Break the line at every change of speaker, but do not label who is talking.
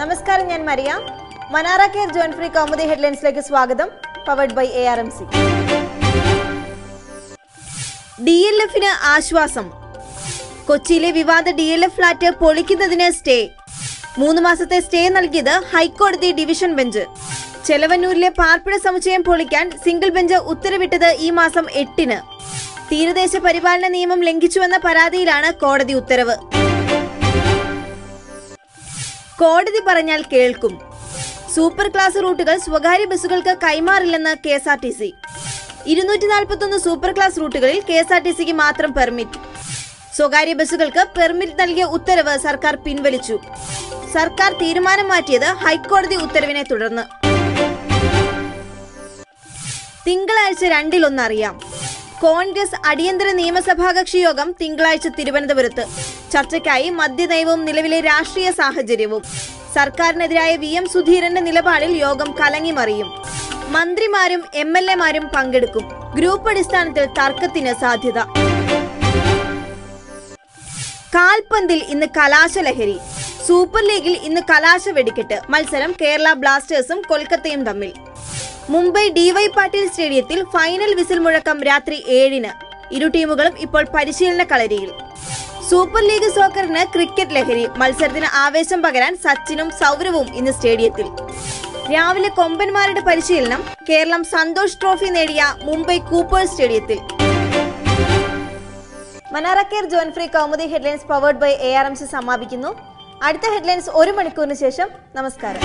നമസ്കാരം ഞാൻ മരിയ. മനാറ കെയർ ജോൺ ഫ്രീ കൗമുദി ഹെഡ്ലൈൻസിലേക്ക് സ്വാഗതം powered by A R M C D L എഫിന് ആശ്വാസം. കൊച്ചിയിലെ വിവാദ ഡി എൽ എഫ് ഫ്ളാറ്റ് പൊളിക്കുന്നതിന് സ്റ്റേ. മൂന്ന് മാസത്തെ സ്റ്റേ നൽകിയത് ഹൈക്കോടതി ഡിവിഷൻ ബെഞ്ച്. ചെലവന്നൂരിലെ പാർപ്പിട സമുച്ചയം പൊളിക്കാൻ സിംഗിൾ ബെഞ്ച് ഉത്തരവിട്ടത് ഈ മാസം എട്ടിന്. തീരദേശ പരിപാലന നിയമം ലംഘിച്ചുവെന്ന പരാതിയിലാണ് കോടതി ഉത്തരവ്. കോടതി പറഞ്ഞാൽ കേൾക്കും. സൂപ്പർ ക്ലാസ് റൂട്ടുകൾ സ്വകാര്യ ബസ്സുകൾക്ക് കൈമാറില്ലെന്ന് K S R T C. ഇരുന്നൂറ്റി നാൽപ്പത്തൊന്ന് സൂപ്പർ ക്ലാസ് റൂട്ടുകളിൽ കെ എസ് ആർ ടി സിക്ക് മാത്രം പെർമിറ്റ്. സ്വകാര്യ ബസ്സുകൾക്ക് പെർമിറ്റ് നൽകിയ ഉത്തരവ് സർക്കാർ പിൻവലിച്ചു. സർക്കാർ തീരുമാനം മാറ്റിയത് ഹൈക്കോടതി ഉത്തരവിനെ തുടർന്ന്. തിങ്കളാഴ്ച രണ്ടിലൊന്നറിയാം. കോൺഗ്രസ് അടിയന്തര നിയമസഭാ കക്ഷി യോഗം തിങ്കളാഴ്ച തിരുവനന്തപുരത്ത്. ചർച്ചയ്ക്കായി മദ്യനയവും നിലവിലെ രാഷ്ട്രീയ സാഹചര്യവും. സർക്കാരിനെതിരായ വി എം സുധീരന്റെ നിലപാടിൽ യോഗം കലങ്ങിമറിയും. മന്ത്രിമാരും എം എൽ എമാരും പങ്കെടുക്കും. ഗ്രൂപ്പ് അടിസ്ഥാനത്തിൽ തർക്കത്തിന് സാധ്യത. കാൽപന്തിൽ ഇന്ന് കലാശലഹരി സൂപ്പർ ലീഗിൽ ഇന്ന് കലാശ വെടിക്കെട്ട്. മത്സരം കേരള ബ്ലാസ്റ്റേഴ്സും കൊൽക്കത്തയും തമ്മിൽ. മുംബൈ ഡിവൈ പാട്ടീൽ സ്റ്റേഡിയത്തിൽ ഫൈനൽ വിസിൽ മുഴക്കം രാത്രി ഏഴിന്. ഇരു ടീമുകളും ഇപ്പോൾ പരിശീലന കളരിയിൽ. സൂപ്പർ ലീഗ് സോക്കറിന് ക്രിക്കറ്റ് ലഹരി മത്സരത്തിന് ആവേശം പകരാൻ സച്ചിനും സൗരവും ഇന്ന് സ്റ്റേഡിയത്തിൽ. രാവിലെ കൊമ്പന്മാരുടെ പരിശീലനം കേരളം സന്തോഷ് ട്രോഫി നേടിയ മുംബൈ കൂപ്പർ സ്റ്റേഡിയത്തിൽ. മനാറക്കേർ ജോൺ free Kaumudi headlines powered by A R M C സമാപിക്കുന്നു. അടുത്ത ഹെഡ്ലൈൻസ് ഒരു മണിക്കൂറിന് ശേഷം. നമസ്കാരം.